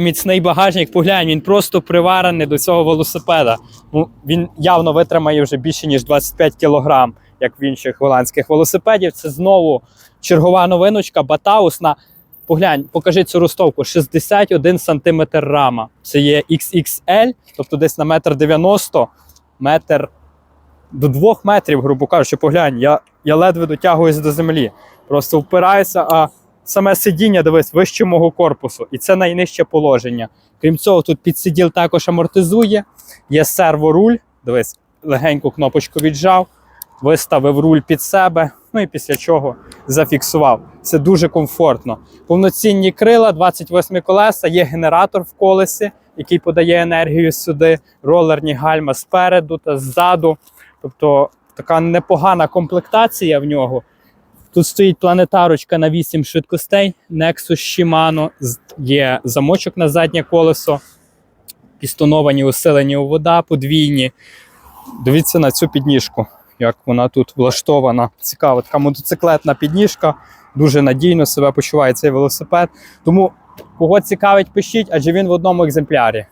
Міцний багажник, поглянь, він просто приварений до цього велосипеда. Він явно витримає вже більше ніж 25 кілограм, як в інших голландських велосипедів. Це знову чергова новиночка Батаус на поглянь, покажи цю ростовку. 61 см рама. Це є XXL, тобто десь на метр 90, метр до 2 метрів, грубо кажучи, поглянь, я, я ледве дотягуюсь до землі. Просто впираюся, а саме сидіння, дивись, вище мого корпусу. І це найнижче положення. Крім цього, тут підсиділ також амортизує, є серворуль. Дивись, легеньку кнопочку віджав, виставив руль під себе, ну і після чого зафіксував. Це дуже комфортно. Повноцінні крила, 28 колеса, є генератор в колесі, який подає енергію сюди, ролерні гальма спереду та ззаду. Тобто така непогана комплектація в нього. Тут стоїть планетарочка на 8 швидкостей, Nexus Shimano, є замочок на заднє колесо, пістоновані усилені у вода, подвійні. Дивіться на цю підніжку, як вона тут влаштована. Цікаво, така мотоциклетна підніжка, дуже надійно себе почуває цей велосипед. Тому кого цікавить, пишіть, адже він в одному екземплярі.